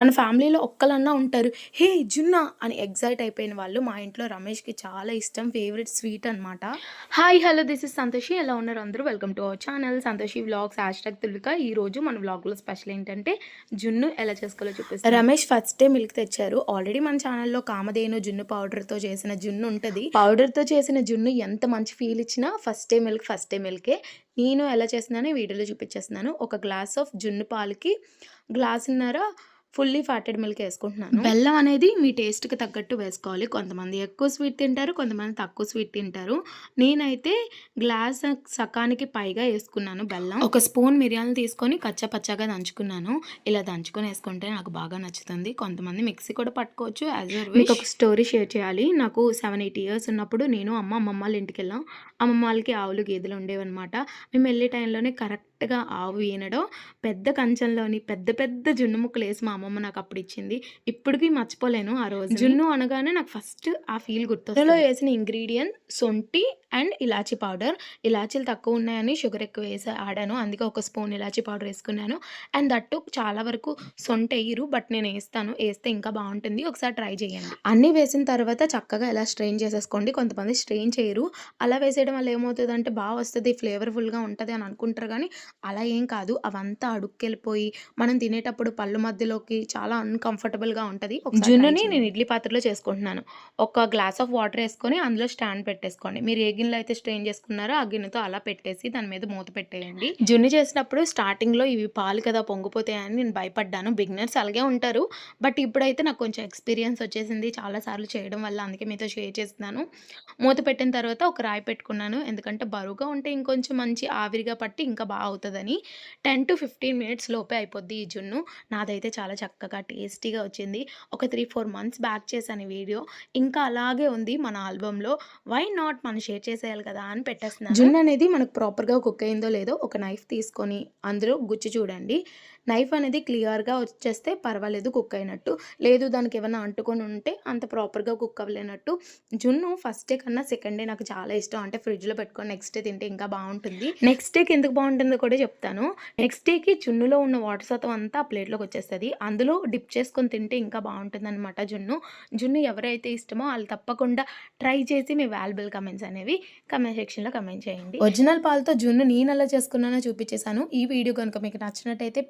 మన ఫ్యామిలీలో ఒక్కళ్ళన్నా ఉంటారు. హే! జున్న అని ఎక్సైట్ అయిపోయిన వాళ్ళు మా ఇంట్లో రమేష్‌కి చాలా ఇష్టం. ఫేవరెట్ స్వీట్ అనమాట. Hi! Hello! This is Santoshi. ఎలా ఉన్నారు అందరూ? Welcome to our channel Santoshi vlogs hashtag Tulika. ఈరోజు మన వ్లాగ్‌లో స్పెషల్ ఏంటంటే జున్ను ఎలా చేసుకోవాలో చూపిస్తాను. రమేష్ ఫస్ట్ డే మిల్క్ తెచ్చారు. ఆల్రెడీ మన ఛానల్‌లో కామధేను జున్ను పౌడర్‌తో చేసిన జున్ను ఉంటది. పౌడర్‌తో చేసిన జున్ను ఎంత మంచి ఫీల్ ఇచ్చినా first day milk first day మిల్కే. నేను ఎలా చేస్తున్నానో ఈ వీడియోలో చూపించేస్తున్నాను. ఒక గ్లాస్ ఆఫ్ జున్ను పాలకి గ్లాసున్నర ఫుల్లీ ఫ్యాటెడ్ మిల్క్ వేసుకుంటున్నాను. బెల్లం అనేది మీ టేస్ట్‌కి తగ్గట్టు వేసుకోవాలి. కొంతమంది ఎక్కువ స్వీట్ తింటారు. కొంతమంది తక్కువ స్వీట్ తింటారు. నేనైతే గ్లాస్ సకానికి పైగా వేసుకున్నాను బెల్లం. ఒక స్పూన్ మిరియాలు తీసుకొని కచ్చా పచ్చాగా దంచుకున్నాను. ఇలా దంచుకొని వేసుకుంటే నాకు బాగా నచ్చుతుంది. కొంతమంది మిక్సీ కూడా పట్టుకోవచ్చు. యాజ్. మీకు ఒక స్టోరీ షేర్ చేయాలి. నాకు 7, 8 ఇయర్స్ ఉన్నప్పుడు నేను అమ్మ, అమ్మమ్మ వాళ్ళ ఇంటికెళ్ళాం. అమ్మమ్మ వాళ్ళకి ఆవులు, గేదెలు ఉండేవన్నమాట. మేము వెళ్ళే టైంలోనే కరెక్ట్‌గా ఆవు ఈనడం పెద్ద కంచంలోని పెద్ద పెద్ద జున్ను ముక్కలేసి మా అమ్మమ్మ నాకు అప్పుడు ఇచ్చింది. ఇప్పటికి మర్చిపోలేను ఆ రోజుని. జున్ను అనగానే నాకు ఫస్ట్ ఆ ఫీల్ గుర్తొస్తది. అందులో వేసిన ఇంగ్రీడియెంట్ సొంటి అండ్ ఇలాచీ పౌడర్. ఇలాచీలు తక్కువ ఉన్నాయని షుగర్ ఎక్కువ వేసి ఆడాను. అందుకే ఒక స్పూన్ ఇలాచీ పౌడర్ వేసుకున్నాను. అండ్ దట్ టు చాలా వరకు సొంటెయ్యరు. బట్ నేను ఏస్తాను. ఏస్తే ఇంకా బావుంటుంది. ఒకసారి ట్రై చేయండి. అన్నీ వేసిన తర్వాత చక్కగా ఇలా స్ట్రెయిన్ చేసేసుకోండి. కొంతమంది స్ట్రెయిన్ చేయరు. అలా వేసేయడం వల్ల ఏమవుతదంటే బా వస్తది. ఫ్లేవర్‌ఫుల్‌గా ఉంటది అని అనుకుంటారు గానీ అలా ఏం కాదు. అవంతా అడుక్కెళ్ళిపోయి మనం తినేటప్పుడు పళ్ళు మధ్యలోకి చాలా అన్‌కంఫర్టబుల్‌గా ఉంటది. జున్నుని నేను. ఇడ్లీ పాత్రలో చేసుకుంటున్నాను. ఒక గ్లాస్ ఆఫ్ వాటర్ ఏసుకొని అందులో స్టాండ్ పెట్టేసుకోండి. మీరు ఏ గిన్నెలో అయితే స్ట్రెయిన్ చేసుకున్నారో ఆ గిన్నెతో అలా పెట్టేసి దాని మీద మూత పెట్టేయండి. జున్ను చేసినప్పుడు స్టార్టింగ్‌లో ఇవి పాలు కదా పొంగిపోతాయని నేను భయపడ్డాను. బిగినర్స్ అలాగే ఉంటారు. బట్ ఇప్పుడైతే నాకు కొంచెం ఎక్స్‌పీరియన్స్ వచ్చేసింది. చాలా సార్లు చేయడం వల్ల అందుకే మీతో షేర్ చేస్తున్నాను. మూత పెట్టిన తర్వాత ఒక రాయి పెట్టుకున్నాను. ఎందుకంటే బరువుగా ఉంటే ఇంకొంచెం మంచి ఆవిరిగా పట్టి ఇంకా బా అవుతదని. 10-15 మినిట్స్ లోపే అయిపోద్ది ఈ జున్ను. నాదైతే చాలా చక్కగా టేస్టీగా వచ్చింది. ఒక 3, 4 మంత్స్ బ్యాక్ చేశాను వీడియో. ఇంకా అలాగే ఉంది మన ఆల్బంలో వై నాట్ మనం షేర్ చేసేయాలి కదా అని పెట్టేస్తున్నాను. జున్ను అనేది మనకు ప్రాపర్‌గా కుక్ అయిందో లేదో ఒక నైఫ్ తీసుకొని అందులో గుచ్చి చూడండి. నైఫ్ అనేది క్లియర్‌గా వచ్చేస్తే పర్వాలేదు కుక్ అయినట్టు. లేదు దానికి ఏమైనా అంటుకొని ఉంటే అంత ప్రాపర్‌గా కుక్ అవ్వలేనట్టు. జున్ను ఫస్ట్ డే కన్నా సెకండ్ డే నాకు చాలా ఇష్టం. అంటే ఫ్రిడ్జ్‌లో పెట్టుకొని నెక్స్ట్ డే తింటే ఇంకా బాగుంటుంది నెక్స్ట్ డేకి ఎందుకు బాగుంటుందో కూడా చెప్తాను. నెక్స్ట్ డేకి జున్నులో ఉన్న వాటర్ శాతం అంతా ఆ ప్లేట్‌లోకి వచ్చేస్తుంది అందులో డిప్ చేసుకొని తింటే ఇంకా బాగుంటుందన్నమాట జున్ను. జున్ను ఎవరైతే ఇష్టమో వాళ్ళు తప్పకుండా ట్రై చేసి మీ వాల్యుబుల్ కమెంట్స్ అనేవి కమెంట్ సెక్షన్‌లో కమెంట్ చేయండి. ఒరిజినల్ పాలతో జున్ను నేను అలా చేసుకున్నానో చూపించేశాను ఈ వీడియో కనుక మీకు నచ్చినట్టయితే